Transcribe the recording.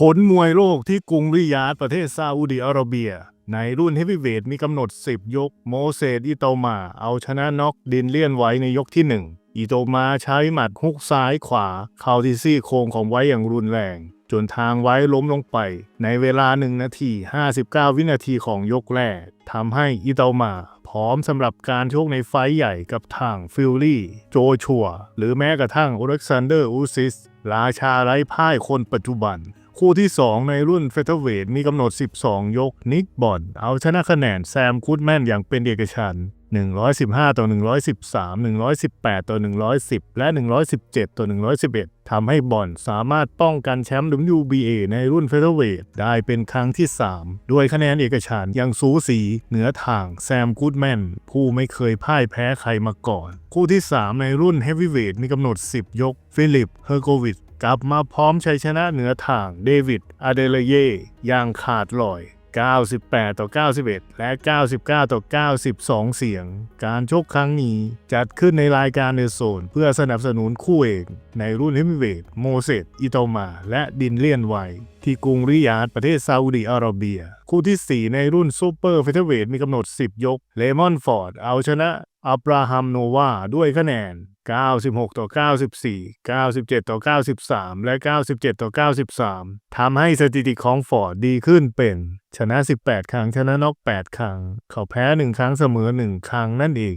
ผลมวยโลกที่กรุงริยาดประเทศซาอุดิอาระเบีย ในรุ่นเฮฟวีเวทมีกำหนด 10 ยก โมเสสอิโตมา เอาชนะน็อกดินเลียนไว้ในยกที่ 1 อิโตมาใช้หมัดฮุกซ้ายขวา เข้าที่ซี่โครงของไว้อย่างรุนแรง จนทางไว้ล้มลงไป ในเวลา 1 นาที 59 วินาทีของยกแรกทำให้อิโตมาพร้อมสำหรับการชกในไฟใหญ่กับทางฟิลลี่ โจชัว หรือแม้กระทั่งอเล็กซานเดอร์อูซิสราชาไร้พ่ายคนปัจจุบัน คู่ที่ 2 ในรุ่นเฟเธอร์เวทมีกำหนด 12 ยก นิกบอนเอาชนะคะแนนแซมคูดแมนอย่างเป็นเอกฉันท์115 ต่อ 113 118 ต่อ 110 และ 117 ต่อ 111 ทำให้บอนสามารถป้องกันแชมป์ WBA ในรุ่นเฟเธอร์เวทได้เป็นครั้งที่ 3 ด้วยคะแนนเอกฉันท์ย่างสูสีเหนือทางแซมกูดแมน ผู้ไม่เคยพ่ายแพ้ใครมาก่อน คู่ที่ 3 ในรุ่นเฮฟวีเวทมีกำหนด 10 ยก ฟิลิป เฮอร์โกวิด กลับมาพร้อมชัยชนะเหนือทางเดวิดอาเดเลเยอย่างขาดลอย 98 ต่อ 91 และ 99 ต่อ 92 เสียง การชกครั้งนี้จัดขึ้นในรายการเดอะโซนเพื่อสนับสนุนคู่เอกในรุ่นเฮฟวีเวทโมเสสอิโตมา และดินเลียนไวที่กรุงริยาดประเทศซาอุดิอาระเบีย คู่ที่ 4 ในรุ่นซูเปอร์เฟเธอร์เวทมีกำหนด 10 ยก เลมอนฟอร์ดเอาชนะ อับราฮัมโนวาด้วยคะแนน 96 ต่อ 94 97 ต่อ 93 และ 97 ต่อ 93 ทำให้สถิติของฟอร์ดดีขึ้นเป็น ชนะ 18 ครั้ง ชนะน็อก 8 ครั้ง เขาแพ้ 1 ครั้งเสมอ 1 ครั้งนั่นเอง